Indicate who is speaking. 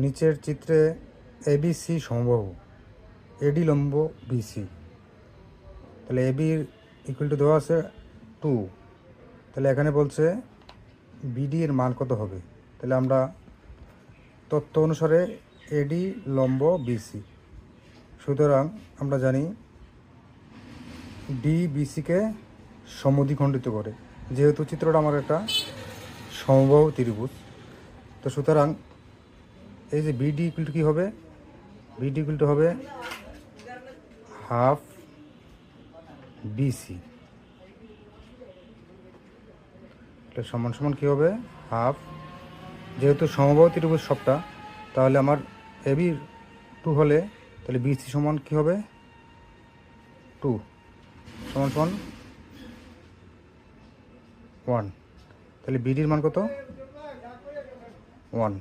Speaker 1: নিচের চিত্রে এবিসি সমবাহু এডি লম্ব বিসি তাহলে এবির ইকুয়াল টু দেওয়া আছে টু তাহলে এখানে বলছে বিডি এর মান কত হবে? তাহলে আমরা তথ্য অনুসারে এডি লম্ব বিসি সুতরাং আমরা জানি ডি বিসিকে সমদ্বিখণ্ডিত করে। যেহেতু চিত্রটা আমার একটা সমবাহু ত্রিভুজ। তো সুতরাং এই যে বিডি ইকুয়াল টু কী হবে? বিডি ইকুয়াল টু হবে হাফ বিসি তাহলে সমান সমান কী হবে? হাফ যেহেতু সমবাহু ত্রিভুজ সবটা, তাহলে আমার এবি টু হলে, তাহলে বিসি সমান কী হবে? টু সমান সমান ওয়ান তাহলে বিডির মান কত? ওয়ান